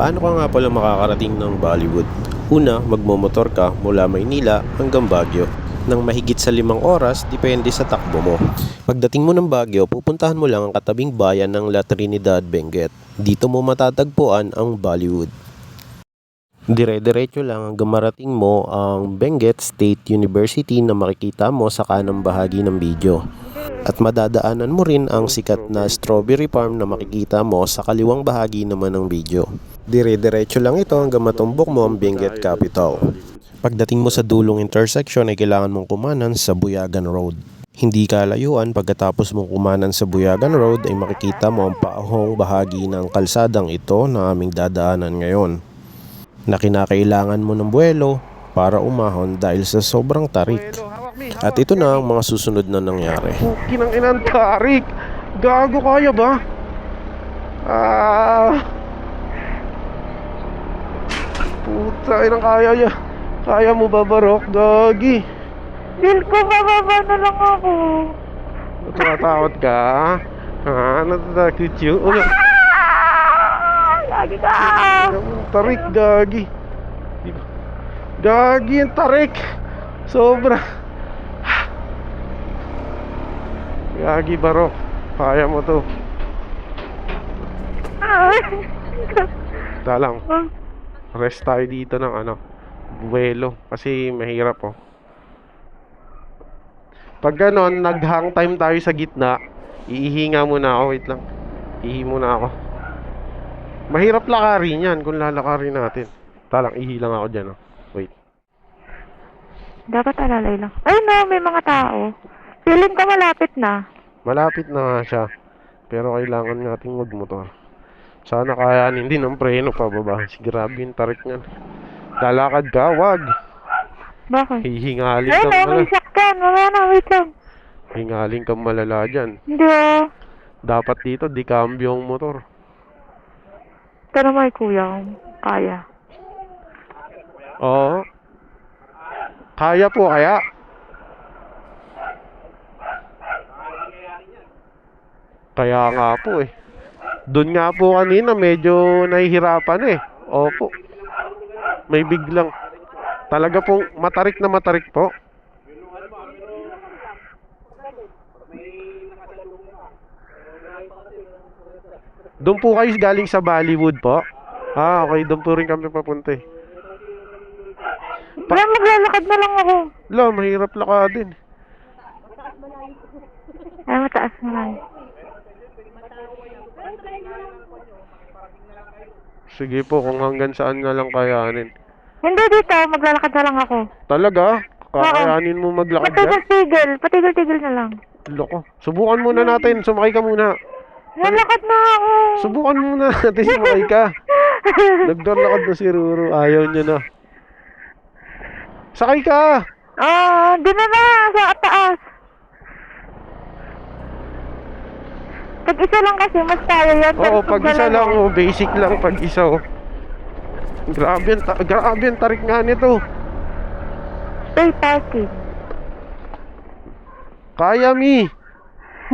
Paano ka nga pala makakarating ng Bollywood? Una, magmomotor ka mula Maynila hanggang Baguio. Nang mahigit sa limang oras, depende sa takbo mo. Pagdating mo ng Baguio, pupuntahan mo lang ang katabing bayan ng La Trinidad, Benguet. Dito mo matatagpuan ang Bollywood. Dire-diretso lang hanggang marating mo ang Benguet State University na makikita mo sa kanang bahagi ng video. At madadaanan mo rin ang sikat na strawberry farm na makikita mo sa kaliwang bahagi naman ng video. Dire-diretso lang ito hanggang matumbok mo ang Benguet Capital. Pagdating mo sa dulong intersection ay kailangan mong kumanan sa Buyagan Road. Hindi kalayuan pagkatapos mong kumanan sa Buyagan Road ay makikita mo ang paahong bahagi ng kalsadang ito na aming dadaanan ngayon na kinakailangan mo ng buwelo para umahon dahil sa sobrang tarik. At ito na ang mga susunod na nangyari. Kinang inang tarik. Gago kaya ba? Ah. Puta, inang kaya ya. Kaya mo ba, Barok? Gagi. Feel ko, bababa na lang ako. Natatakot ka? Ha? Natatakot yun? Ulo. Ah! Lagi ka! Tarik, gagi. Gagi yung tarik. Sobra. Gagi, Barok. Kaya mo to. Talang. Rest tayo dito ng ano, buwelo. Kasi mahirap oh. Pag ganon, nag-hang time tayo sa gitna, iihinga muna ako. Wait lang. Ihi muna ako. Mahirap lakarin yan kung lalakarin natin. Talang, ihi lang ako dyan oh. Wait. Dapat alalay lang. Ay no, may mga tao. Feeling ko malapit na. Malapit na nga siya. Pero kailangan nating magmotor. Sana kayanin din ang preno pababa. Si grabe yung tarik niyan. Lalakad ka, wag. Bakit? Hihingalin Ay kang no, may malala. sakyan. Wala na, wait lang. Hingalin kang malala dyan. Hindi ah. Dapat dito, di cambio ang motor. Pero may kuya, kaya. Oo. Kaya po kaya? Kaya nga po eh. Doon nga po kanina medyo nahihirapan eh. Opo. May biglang. Talaga pong matarik na matarik po. Doon po kayo galing sa Bollywood po? Ah, okay. Doon po rin kami papunta eh. Pa- Kaya maglalakad na lang ako. Lo, mahirap lakadin. Ay, mataas na lang. Sige po, kung hanggang saan na lang kayanin. Hindi dito, maglalakad na lang ako. Talaga? Kakayanin mo maglakad na? Patigil-tigil. Patigil-tigil na lang. Loko. Subukan muna natin. Sumakay ka muna. Lalakad na ako. Subukan muna natin sumakay ka. Nagdorlakad na si Ruru. Ayaw niya na. Sakay ka! Ah, di na na, sa taas. Pag isa lang kasi, mas kaya yan. Oo, Pero pag isa dalawa- lang. Oh, basic lang pag isa. Oh. Grabe ang, ta- grabe ang tarik nga nito. Stay parking. Kaya, Mi.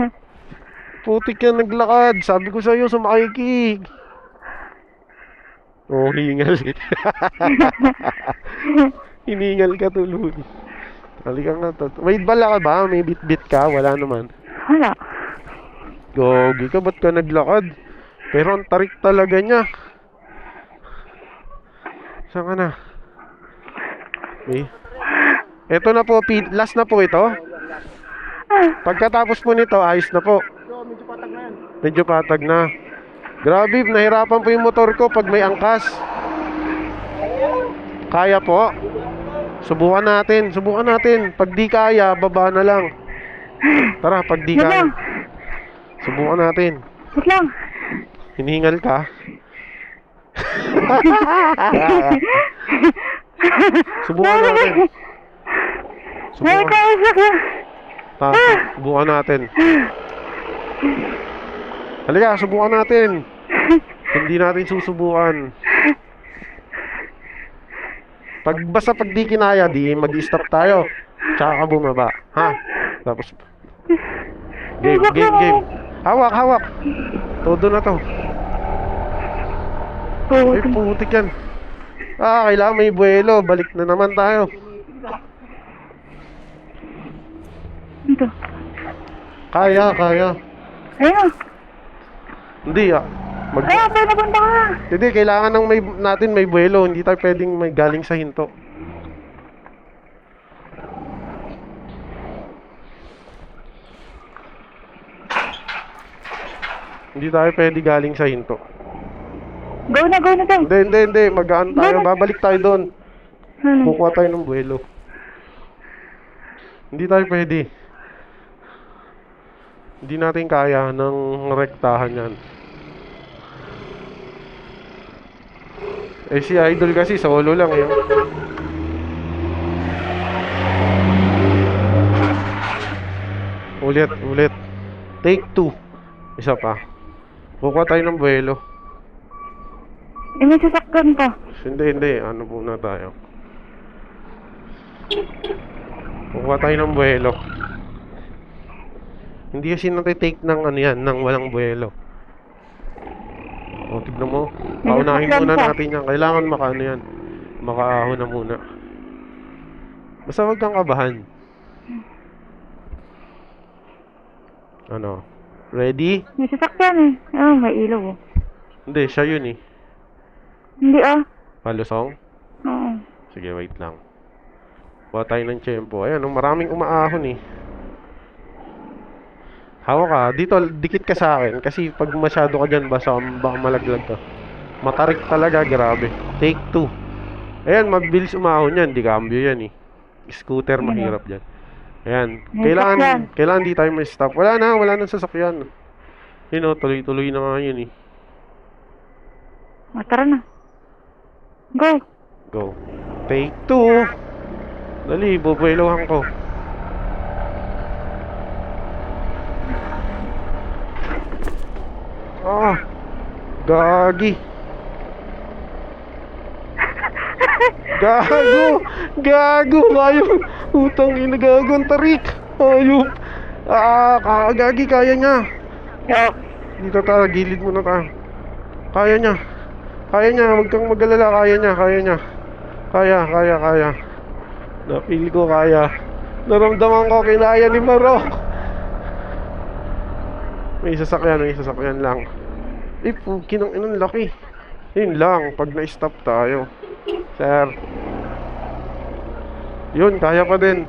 Putik ka naglakad. Sabi ko sa'yo, sumakay ki. Oh, hingal. Hiningal ka tuloy. Halika nga to. May bala ka ba? May bit-bit ka? Wala naman. Wala. Gogi ka, ba't ka naglakad? Pero ang tarik talaga niya. Saan ka na? May... Ito na po, last na po ito. Pagkatapos po nito, ayos na po. Medyo patag na. Grabe, nahirapan po yung motor ko pag may angkas. Kaya po. Subukan natin, subukan natin. Pag di kaya, baba na lang. Tara, pag di kaya. Subukan natin. Wait lang. Hinihingal ka? Subukan natin. Subukan, ta, subukan natin. Halika, subukan natin. Hindi natin susubukan. Pag basta pag di kinaya, di mag-stop tayo. Tsaka ka bumaba. Ha? Tapos Game, game, game. Hawak, hawak. Todo na to. Ay, Puti. putik yan. Ah, kailangan may buwelo. Balik na naman tayo. Dito. Kaya, kaya. Ayun. Hindi ah. Mag Ayun, pwede napunta ka. Hindi, kailangan ng may, natin may buwelo. Hindi tayo pwedeng may galing sa hinto. Hindi tayo pwede galing sa hinto. Go na, go na daw. Hindi, hindi, hindi. Magaan tayo. Babalik tayo doon. Hmm. Kukuha tayo ng buwelo. Hindi tayo pwede. Hindi natin kaya ng rektahan yan. Eh si Idol kasi solo lang eh. Ulit, ulit. Take two. Isa pa. Kukuha tayo ng buwelo. Eh, may sasakyan pa. Hindi, hindi. Ano muna tayo? Kukuha tayo ng buwelo. Hindi kasi natitake ng ano yan, ng walang buwelo. O, tignan mo. Paunahin muna pa. natin yan. Kailangan makaano yan. Makaahon na muna. Basta huwag kang kabahan. Ano? Ready? May sasakyan eh. Ah, may ilaw oh. Hindi, siya yun eh. Hindi ah. Palusong? Oo. Sige, wait lang. Kuha tayo ng tiyempo. Ayan, oh, maraming umaahon eh. Hawak ka. Dito, dikit ka sa akin. Kasi pag masyado ka dyan, basa, baka malaglag ka. Matarik talaga, grabe. Take two. Ayan, mabilis umahon yan. Di cambio yan eh. Scooter, mahirap dyan. Ayan. Kailangan, kailangan di tayo may stop. Wala na, wala nang sasakyan. Yun oh, tuloy-tuloy na nga yun eh. Ah, tara na. Go. Go. Take two. Dali, bubuelohan ko. Ah, gagi. Gago! Gago! Ayaw! Utang ina gago ang tarik! Ayaw! Ah, ka- gagi, kaya niya! Yo. Dito tayo, gilid muna tayo. Kaya niya. Kaya niya, huwag kang mag-alala, kaya niya, kaya niya. Kaya, kaya, kaya. Napili ko kaya. Naramdaman ko, kinaya ni Marok. May sasakyan, may sasakyan lang. Eh, pukin ang inang laki. Yun lang, pag na-stop tayo. Sir. Yun, kaya pa din.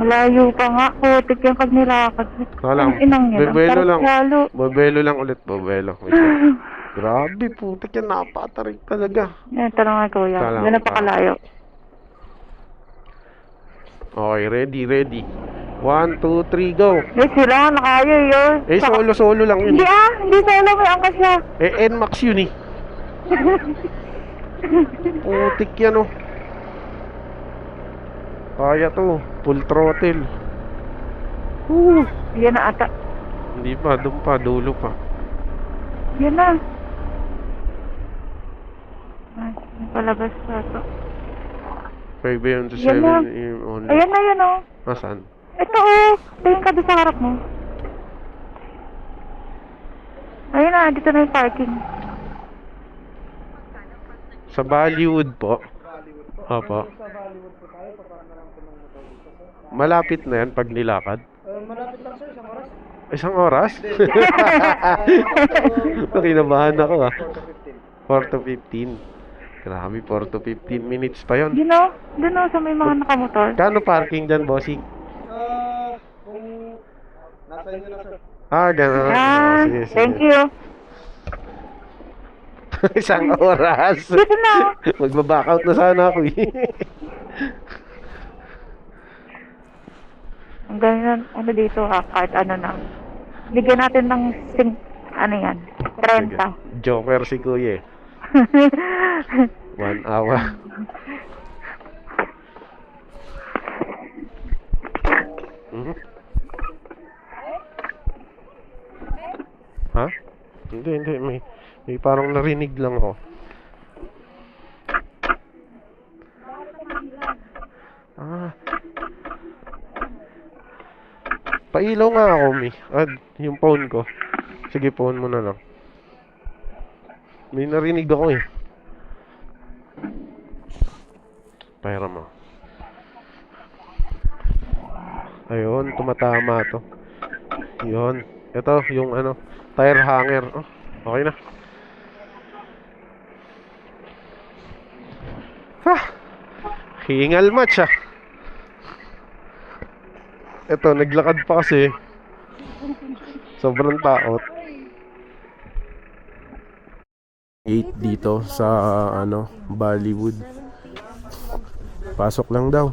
Malayo pa nga. Putik yung pag nilakad. Wala lang. Ang inang. Ang Bebelo lang. lalo. Bobelo lang ulit, lang. Grabe, putik yan. Napatarik talaga. Yan, tanong nga kuya. Tala, Yan ang pakalayo. Okay, ready, ready. One, two, three, go. Eh, sila nga nakaya yun. Eh, solo-solo lang yun. Hindi ah. Hindi solo. May angkas siya. Eh, NMAX yun eh. Putik yan oh. Kaya to. Full throttle. Woo. Yan na ata. Hindi pa, doon pa, dulo pa. Yan na. Ay, palabas pa ito. 5 a.m. to 7 Yan na. a.m. only. Ayan na yan oh. Nasaan? Ito oh. Tingin ka doon sa harap mo. Ayun na, dito na yung parking. Sa Bollywood po. Opo. Malapit na yan pag nilakad? malapit lang sir, isang oras. Isang oras? Nakinabahan ako ah. 4 to 15. Grabe, 4 to 15 minutes pa yon. You know, oh, sa may mga nakamotor. Kano parking dyan, bossing? Ah, gano'n. Ah, Ah, sige, sige. thank you. Isang oras. Dito na. Magbaback out na sana ako eh. Ang ganyan, ano dito ha, kahit ano na. Bigyan natin ng sing, ano yan, 30. Joker si Kuya eh. One hour. Mhm. Ha? Hindi, hindi. May, may parang narinig lang ako. Ah. Pailaw nga ako, Mi. Ah, yung phone ko. Sige, phone mo na lang. May narinig ako eh. Pera mo. Ayun, tumatama to. Yun. Ito, yung ano, tire hanger. Oh, okay na. Ha! Hingal match ah. Ito, naglakad pa kasi. Sobrang taot. Gate dito sa ano, Bollywood. Pasok lang daw.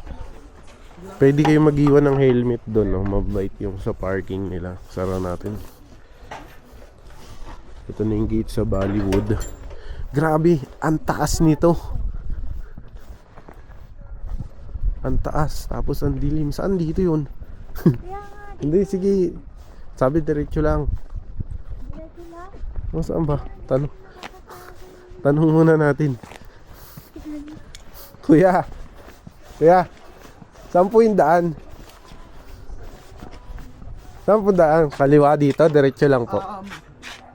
Pwede kayo mag-iwan ng helmet doon, no? Mabait yung sa parking nila. Sara natin. Ito na yung gate sa Bollywood. Grabe, ang taas nito. Ang taas, tapos ang dilim. Saan dito yun? Hindi, sige. Sabi diretso lang. O saan ba? Tanong. Tanong muna natin. Kuya. Kuya. Saan po yung daan? Saan po daan? Kaliwa dito, diretso lang po. Um,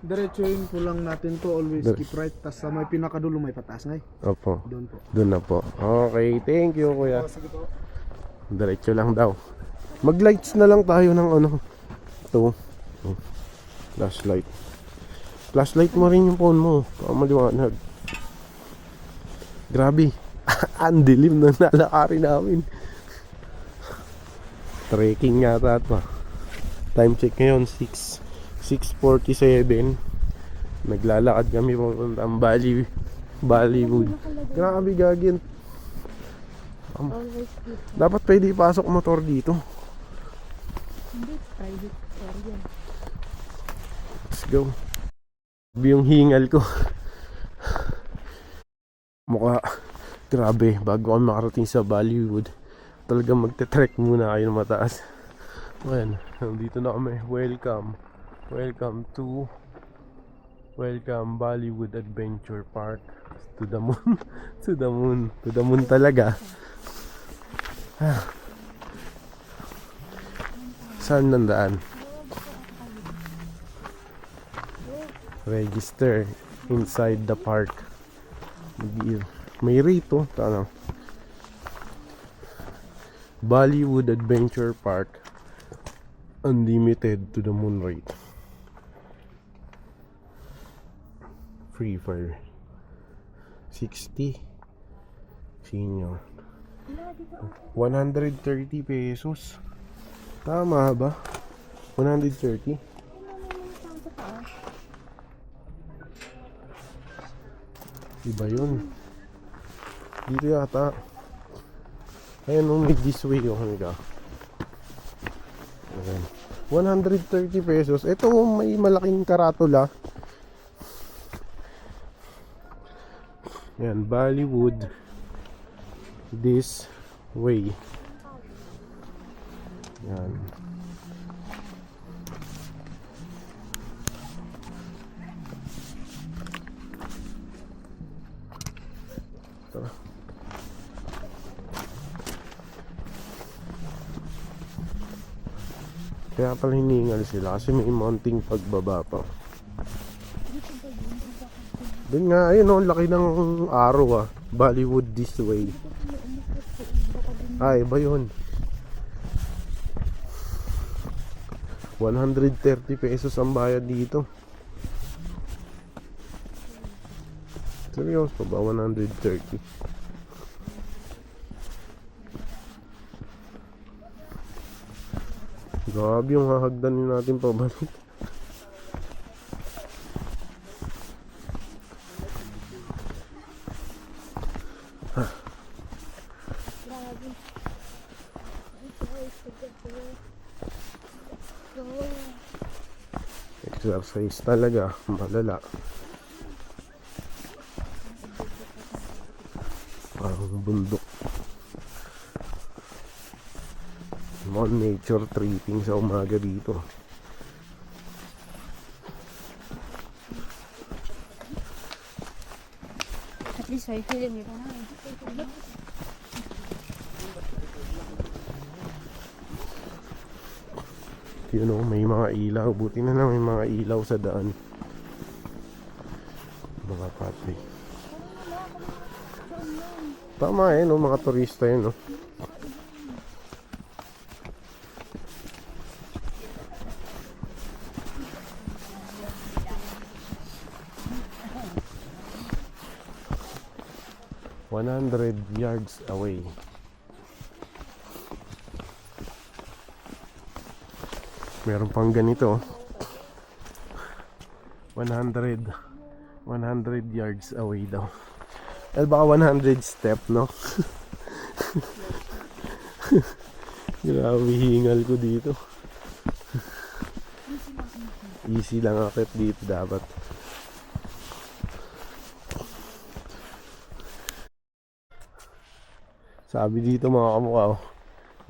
diretsuhin po lang natin to always keep right tas sa may pinakadulo may pataas ngay Opo. doon po Doon na po. Okay, thank you kuya. oh, sige po Diretso lang daw. Mag-lights na lang tayo ng ano. Ito. Oh. Flashlight. Flashlight mo rin yung phone mo. Baka maliwanag. Grabe. Ang dilim na nalakari namin. Trekking yata ito. ah. Time check ngayon 6 6.47 Naglalakad kami papuntang Bali Bollywood Grabe gagin dapat pwede ipasok motor dito. Let's go. Grabe Yung hingal ko. Mukha, grabe, bago kami makarating sa Bollywood, talagang magte-trek muna kayo mataas. Ayan, nandito na kami. Welcome. Welcome to Welcome Bollywood Adventure Park to the moon. to the moon. To the moon talaga. Saan nandaan? Register inside the park. May rito. Ano? Bollywood Adventure Park. Unlimited to the moon rate. Free fire. 60. Senior. 130 pesos. Tama ba? 130? Iba yun. Dito yata. Ayan oh, may this way yung hangga. Ayan. 130 pesos. Ito may malaking karatula. Yan, Bollywood. This way. Yan. Tara. Kaya pala hiningal sila kasi may mounting pagbaba pa. Doon nga, ayun oh, laki ng araw ah. Bollywood this way. Ah, iba yun. 130 pesos ang bayad dito. Seryoso ba? 130. Grabe yung hahagdanin natin pabalik. Exercise talaga. Malala. Parang bundok. Mga nature tripping sa umaga dito. At least may film yun na. You know, may mga ilaw. Buti na lang may mga ilaw sa daan. Mga pa. Tama eh, no? Mga turista yun, no? One hundred yards away. Meron pang ganito. 100 100 yards away daw. Eh baka 100 step, no? Grabe hingal ko dito. Easy lang akit dito dapat. Sabi dito mga kamukha, oh,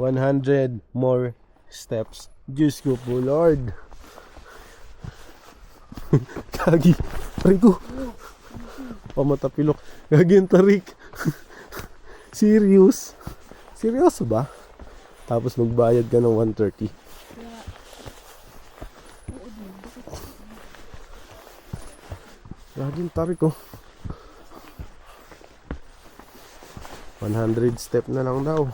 100 more steps. Diyos ko po, Lord. Kagi. Aray ko. Pamatapilok. Gagi yung tarik. Serious? Seryoso ba? Tapos magbayad ka ng 130. Gagi yung tarik ko. 100 step na lang daw.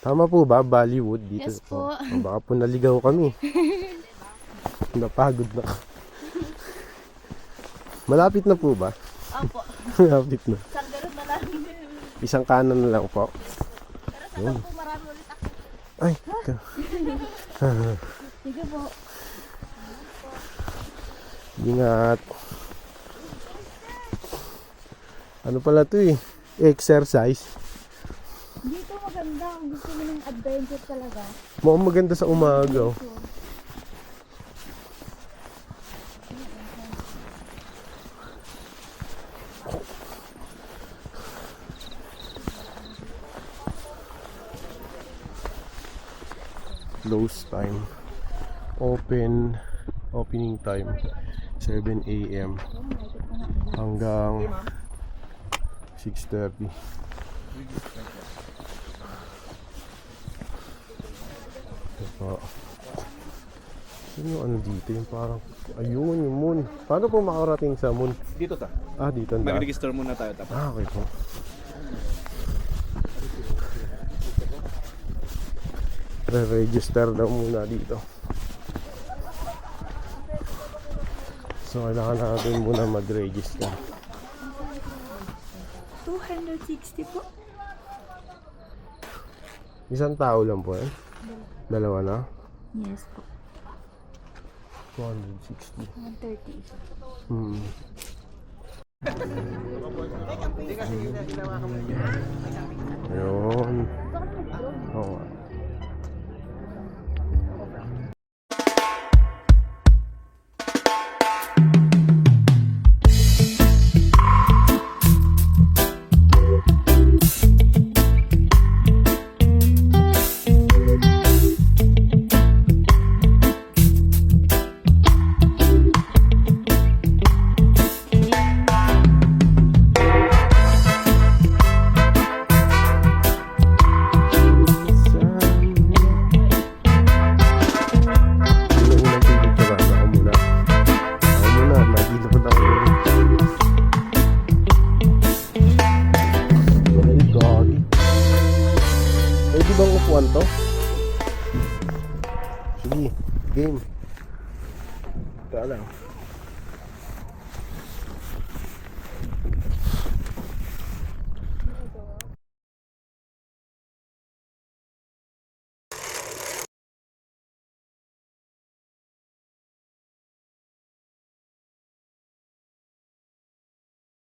Tama po ba? Bollywood dito. Yes po. Oh, baka po naligaw kami. Napagod na. Malapit na po ba? Opo. Malapit na. Isang ganun na lang. Isang kanan na lang po. Pero sa po marami ulit ako. Ay, ka- Sige po. ingat. Ano pala to eh? Exercise. Maganda. Kung gusto mo ng adventure talaga. Mukhang maganda sa umaga. oh. Close time. Open. Opening time. 7 a.m. hanggang 6.30. Ito po. Sino yung ano dito? Yung parang, ayun, yung moon. Paano po makarating sa moon? Dito ta. Ah, dito daan. Mag-register muna tayo tapos. Ah, okay po. Re-register daw muna dito. So, kailangan natin muna mag-register. 260 po. Isang tao lang po eh. Dalawa na. Yes po. 260. 130. Hmm. Ayun.